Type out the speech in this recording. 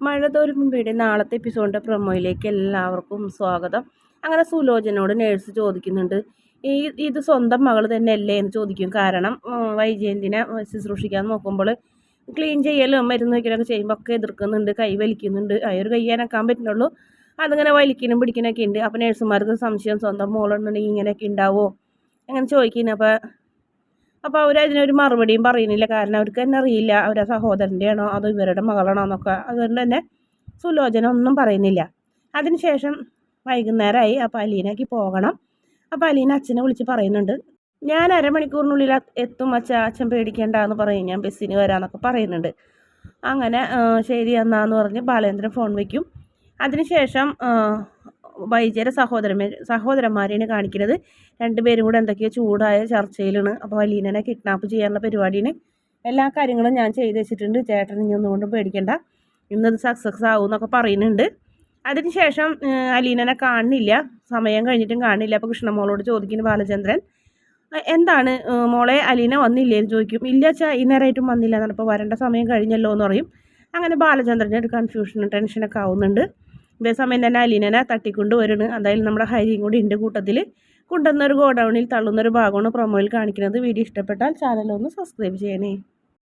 മഴ തോരുമ്പയുടെ നാളത്തെ എപ്പിസോഡിന്റെ പ്രൊമോയിലേക്ക് എല്ലാവർക്കും സ്വാഗതം. അങ്ങനെ സുലോചനോട് നേഴ്സ് ചോദിക്കുന്നുണ്ട് ഈ ഇത് സ്വന്തം മകൾ തന്നെ അല്ലേ എന്ന് ചോദിക്കും. കാരണം വൈജയന്തിനെ ശുശ്രൂഷിക്കാൻ നോക്കുമ്പോൾ ക്ലീൻ ചെയ്യലും മരുന്ന് വയ്ക്കലൊക്കെ ചെയ്യുമ്പോൾ ഒക്കെ എതിർക്കുന്നുണ്ട് കൈ വലിക്കുന്നുണ്ട്. ആ ഒരു കൈ അനക്കാൻ പറ്റുന്നുള്ളൂ. അതിങ്ങനെ വലിക്കലും പിടിക്കണൊക്കെ ഉണ്ട്. അപ്പോൾ നേഴ്സുമാർക്ക് സംശയം സ്വന്തം മോളുണ്ടെങ്കിൽ ഇങ്ങനെയൊക്കെ ഉണ്ടാവുമോ അങ്ങനെ ചോദിക്കുന്നു. അപ്പോൾ അപ്പോൾ അവർ അതിനൊരു മറുപടിയും പറയുന്നില്ല. കാരണം അവർക്ക് തന്നെ അറിയില്ല അവരെ സഹോദരന്റെ ആണോ അതോ ഇവരുടെ മകളാണോ എന്നൊക്കെ അതുകൊണ്ട് തന്നെ സുലോചന ഒന്നും പറയുന്നില്ല. അതിനുശേഷം വൈകുന്നേരമായി അപ്പോൾ അലീനയ്ക്ക് പോകണം. അപ്പോൾ അലീന അച്ഛനെ വിളിച്ച് പറയുന്നുണ്ട്. ഞാൻ അരമണിക്കൂറിനുള്ളിൽ എത്തും അച്ഛ. അച്ഛൻ പേടിക്കേണ്ട എന്ന് പറയും. ഞാൻ ബസ്സിന് വരാമെന്നൊക്കെ പറയുന്നുണ്ട്. അങ്ങനെ ശരി എന്നാന്ന് പറഞ്ഞ് ബാലേന്ദ്രൻ ഫോൺ വയ്ക്കും അതിനുശേഷം വൈദ്യരെ സഹോദരമേ സഹോദരന്മാരെയാണ് കാണിക്കുന്നത്. രണ്ടുപേരും കൂടെ എന്തൊക്കെയോ ചൂടായ ചർച്ചയിലാണ്. അപ്പോൾ അലീനനെ കിഡ്നാപ്പ് ചെയ്യാനുള്ള പരിപാടിയാണ്. എല്ലാ കാര്യങ്ങളും ഞാൻ ചെയ്ത് വെച്ചിട്ടുണ്ട്. ചേട്ടൻ ഇനി ഒന്നുകൊണ്ടും പേടിക്കണ്ട. ഇന്നത് സക്സസ് ആവും എന്നൊക്കെ പറയുന്നുണ്ട്. അതിനുശേഷം അലീനനെ കാണുന്നില്ല സമയം കഴിഞ്ഞിട്ടും കാണുന്നില്ല അപ്പോൾ കൃഷ്ണമോളോട് ചോദിക്കുന്നു ബാലചന്ദ്രൻ എന്താണ്? മോളെ അലീന വന്നില്ലേ? എന്ന് ചോദിക്കും. ഇല്ല ചാ ഈ നേരമായിട്ടും വന്നില്ല. എന്നാണ് ഇപ്പോൾ വരേണ്ട സമയം കഴിഞ്ഞല്ലോ എന്ന് പറയും. അങ്ങനെ ബാലചന്ദ്രന്റെ ഒരു കൺഫ്യൂഷനും ടെൻഷനൊക്കെ ആവുന്നുണ്ട്. ഇതേസമയം തന്നെ അലീനനെ തട്ടിക്കൊണ്ട് വരുന്നു അതായത് നമ്മുടെ ഹരിയും കൂടി ഉണ്ട് കൂട്ടത്തിൽ കൊണ്ടുവന്നൊരു ഗോഡൗണിൽ തള്ളുന്നൊരു ഭാഗമാണ് പ്രൊമോയിൽ കാണിക്കുന്നത്. വീഡിയോ ഇഷ്ടപ്പെട്ടാൽ ചാനൽ ഒന്ന് സബ്സ്ക്രൈബ് ചെയ്യണേ.